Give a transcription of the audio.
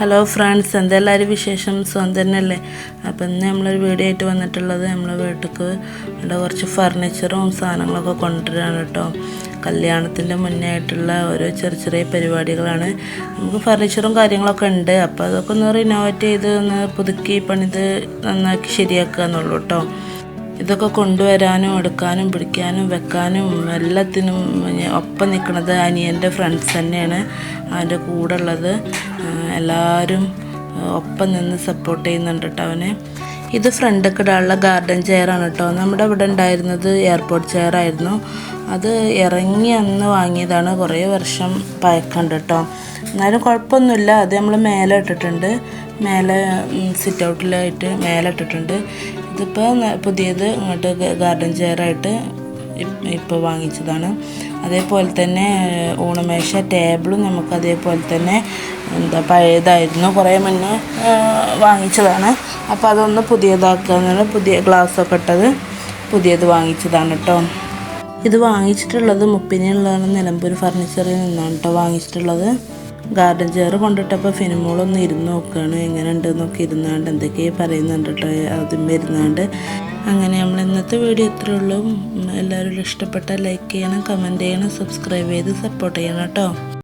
Hello friends എന്തെല്ലാവരും വിശേഷം? സ്വന്തം തന്നെയല്ലേ? അപ്പം ഇന്ന് നമ്മളൊരു വീഡിയോ ആയിട്ട് വന്നിട്ടുള്ളത് നമ്മളെ വീട്ടിലേക്ക് ഇവിടെ കുറച്ച് ഫർണിച്ചറും സാധനങ്ങളൊക്കെ കൊണ്ടുവരാണ് കേട്ടോ. കല്യാണത്തിന്റെ മുന്നേ ആയിട്ടുള്ള ഓരോ ചെറിയ ചെറിയ പരിപാടികളാണ്. നമുക്ക് ഫർണിച്ചറും കാര്യങ്ങളൊക്കെ ഉണ്ട്. അപ്പോൾ അതൊക്കെ ഒന്ന് റിനോവേറ്റ് ചെയ്ത് ഒന്ന് പുതുക്കി പണിത് നന്നാക്കി ശരിയാക്കുക എന്നുള്ളൂ കേട്ടോ. ഇതൊക്കെ കൊണ്ടുവരാനും എടുക്കാനും പിടിക്കാനും വെക്കാനും എല്ലാത്തിനും ഒപ്പം നിൽക്കുന്നത് അനിയന്റെ ഫ്രണ്ട്സ് തന്നെയാണ്. അവന്റെ കൂടെ ഉള്ളത് എല്ലാവരും ഒപ്പം നിന്ന് സപ്പോർട്ട് ചെയ്യുന്നുണ്ട് കേട്ടോ അവനെ. ഇത് ഫ്രണ്ടൊക്കെ ഇടാനുള്ള ഗാർഡൻ ചെയറാണ് കേട്ടോ. നമ്മുടെ ഇവിടെ ഉണ്ടായിരുന്നത് എയർപോർട്ട് ചെയറായിരുന്നു. അത് ഇറങ്ങി അന്ന് വാങ്ങിയതാണ്. കുറേ വർഷം പഴക്കമുണ്ട് കേട്ടോ. എന്നാലും കുഴപ്പമൊന്നുമില്ല. അത് നമ്മൾ മേലെ ഇട്ടിട്ടുണ്ട്. മേലെ സിറ്റ് ഔട്ടിലായിട്ട് മേലെ ഇട്ടിട്ടുണ്ട്. ഇതിപ്പോൾ പുതിയത് ഇങ്ങോട്ട് ഗാർഡൻ ചെയറായിട്ട് ഇപ്പോൾ വാങ്ങിച്ചതാണ്. അതേപോലെ തന്നെ ഊണമേശ ടേബിളും നമുക്ക് അതേപോലെ തന്നെ എന്താ പഴയതായിരുന്നു. കുറേ മുന്നേ വാങ്ങിച്ചതാണ്. അപ്പോൾ അതൊന്ന് പുതിയതാക്കുക എന്നുള്ള പുതിയ ഗ്ലാസ്സൊക്കെ ഇട്ടത്. പുതിയത് വാങ്ങിച്ചതാണ് കേട്ടോ ഇത് വാങ്ങിച്ചിട്ടുള്ളത് മുപ്പിനുള്ളതാണ് നിലമ്പൂർ ഫർണിച്ചറിൽ നിന്നാണ് കേട്ടോ വാങ്ങിച്ചിട്ടുള്ളത്. ഗാർഡൻ ചെയർ കൊണ്ടിട്ടപ്പോൾ ഫിനിമോളൊന്ന് ഇരുന്ന് നോക്കുകയാണ് എങ്ങനെ ഉണ്ടെന്നൊക്കെ ഇരുന്നാണ്ട് എന്തൊക്കെയോ പറയുന്നുണ്ട് കേട്ടോ അതും ഇരുന്നാണ്ട് അങ്ങനെ നമ്മൾ ഇന്നത്തെ വീഡിയോ ഇത്രയേ ഉള്ളൂ. എല്ലാവരും ഇഷ്ടപ്പെട്ട ലൈക്ക് ചെയ്യണം കമന്റ് ചെയ്യണം സബ്സ്ക്രൈബ് ചെയ്ത് സപ്പോർട്ട് ചെയ്യണം കേട്ടോ